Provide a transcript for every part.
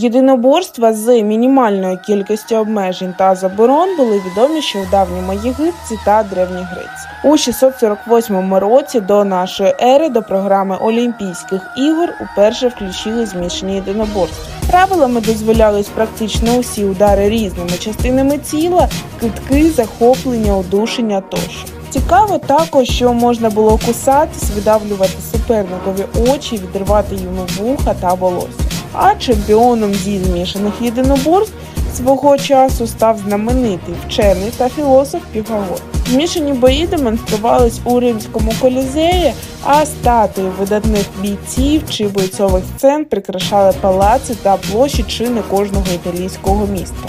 Єдиноборства з мінімальною кількістю обмежень та заборон були відомі ще в давньому Єгипті та Древній Греції. У 648 році до нашої ери до програми Олімпійських ігор уперше включили змішані єдиноборства. Правилами дозволялись практично усі удари різними частинами тіла, китки, захоплення, удушення тощо. Цікаво також, що можна було кусатись, видавлювати суперникові очі, відривати йому вуха та волосся. А чемпіоном зі змішаних єдиноборств свого часу став знаменитий вчений та філософ Піфагор. Змішані бої демонструвались у римському колізеї, а статуї видатних бійців чи бойцових сцен прикрашали палаци та площі чи не кожного італійського міста.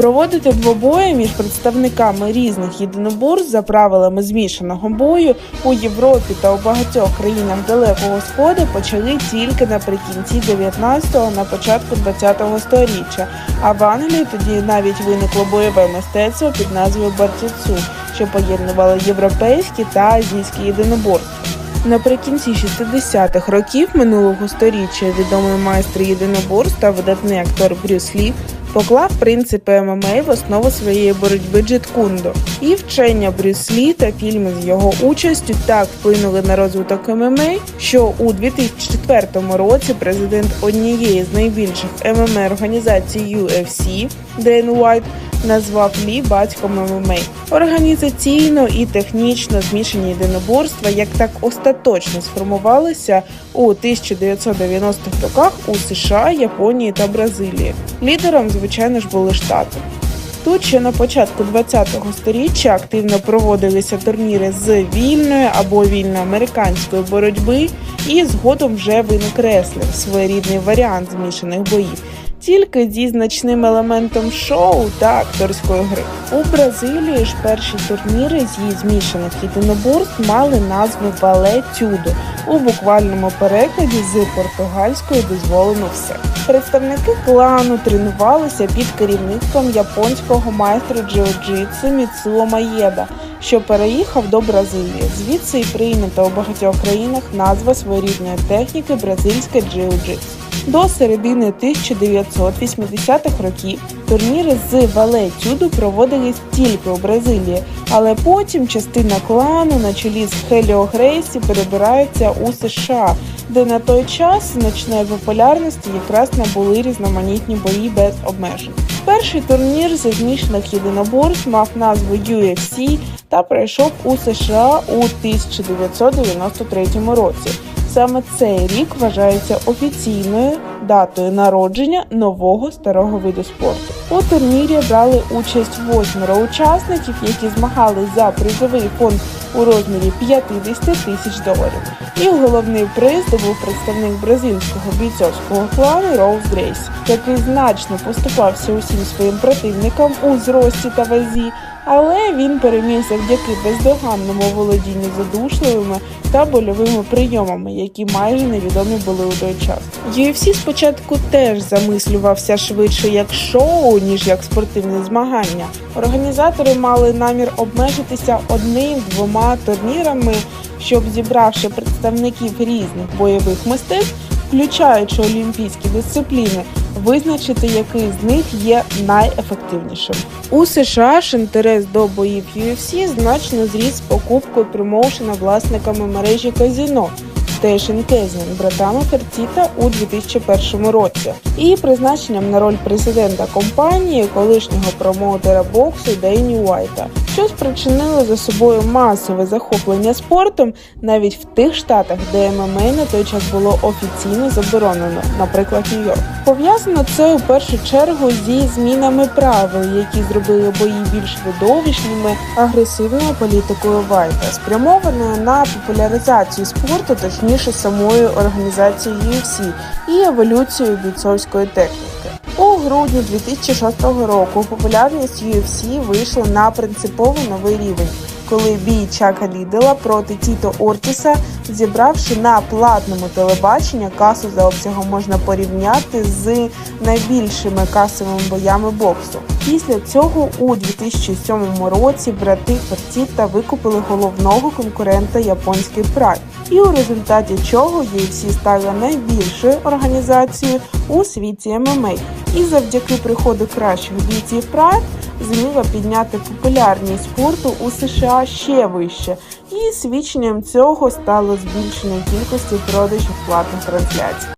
Проводити двобої між представниками різних єдиноборств за правилами змішаного бою у Європі та у багатьох країнах Далекого Сходу почали тільки наприкінці 19-го, на початку 20-го століття. А в Англії тоді навіть виникло бойове мистецтво під назвою Бартіцу, що поєднувало європейські та азійські єдиноборства. Наприкінці 60-х років минулого століття відомий майстер єдиноборств та видатний актор Брюс Лі поклав принципи ММА в основу своєї боротьби Джиткундо. І вчення Брюслі та фільми з його участю так вплинули на розвиток ММА, що у 2004 році президент однієї з найбільших ММА організацій UFC Ден Уайт назвав Лі батьком ММА. Організаційно і технічно змішані єдиноборства як так остаточно сформувалися у 1990-х роках у США, Японії та Бразилії. Лідером, звичайно ж, були Штати. Тут ще на початку 20-го сторіччя активно проводилися турніри з вільної або вільноамериканської боротьби, і згодом вже виник реслінг, своєрідний варіант змішаних боїв, тільки зі значним елементом шоу та акторської гри. У Бразилії ж перші турніри зі змішаних єдиноборств мали назву Бале Тюдо у буквальному перекладі з португальської дозволено все. Представники клану тренувалися під керівництвом японського майстра джиу-джитсу Міцуо Маєда, що переїхав до Бразилії. Звідси й прийнята у багатьох країнах назва своєрідної техніки бразильське джиу-джитсу. До середини 1980-х років турніри з вале тюдо проводились тільки у Бразилії, але потім частина клану на чолі з Хеліо Грейсі перебирається у США, де на той час значної популярності якраз набули різноманітні бої без обмежень. Перший турнір зі змішаних єдиноборств мав назву UFC та пройшов у США у 1993 році. Саме цей рік вважається офіційною датою народження нового старого виду спорту. У турнірі брали участь восьмеро учасників, які змагались за призовий фонд у розмірі 50 тисяч доларів. І головний приз був представник бразильського бійцовського клану Роуз Грейс, який значно поступався усім своїм противникам у зрості та вазі. Але він переміг завдяки бездоганному володінню задушливими та больовими прийомами, які майже невідомі були у той час. UFC спочатку теж замислювався швидше як шоу, ніж як спортивне змагання. Організатори мали намір обмежитися одним-двома турнірами, щоб зібравши представників різних бойових мистецтв, включаючи олімпійські дисципліни, визначити, який з них є найефективнішим. У США ж інтерес до боїв UFC значно зріс з покупкою промоушена власниками мережі казіно. Station Casino братами Ферціта у 2001 році і призначенням на роль президента компанії колишнього промоутера боксу Дейні Уайта, що спричинило за собою масове захоплення спортом навіть в тих штатах, де ММА на той час було офіційно заборонено, наприклад, Нью-Йорк. Пов'язано це у першу чергу зі змінами правил, які зробили бої більш видовищними, агресивною політикою Вайта, спрямованою на популяризацію спорту, точніше самої організації UFC і еволюцію бійцовської техніки. У грудні 2006 року популярність UFC вийшла на принципово новий рівень, коли бій Чака Лідела проти Тіто Ортіса, зібравши на платному телебаченні касу за обсягом можна порівняти з найбільшими касовими боями боксу. Після цього у 2007 році брати Ферціта викупили головного конкурента японський Прайд. і у результаті чого UFC стала найбільшою організацією у світі ММА. І завдяки приходу кращих бійців Pride зуміла підняти популярність спорту у США ще вище. І свідченням цього стало збільшення кількості продажів платних трансляцій.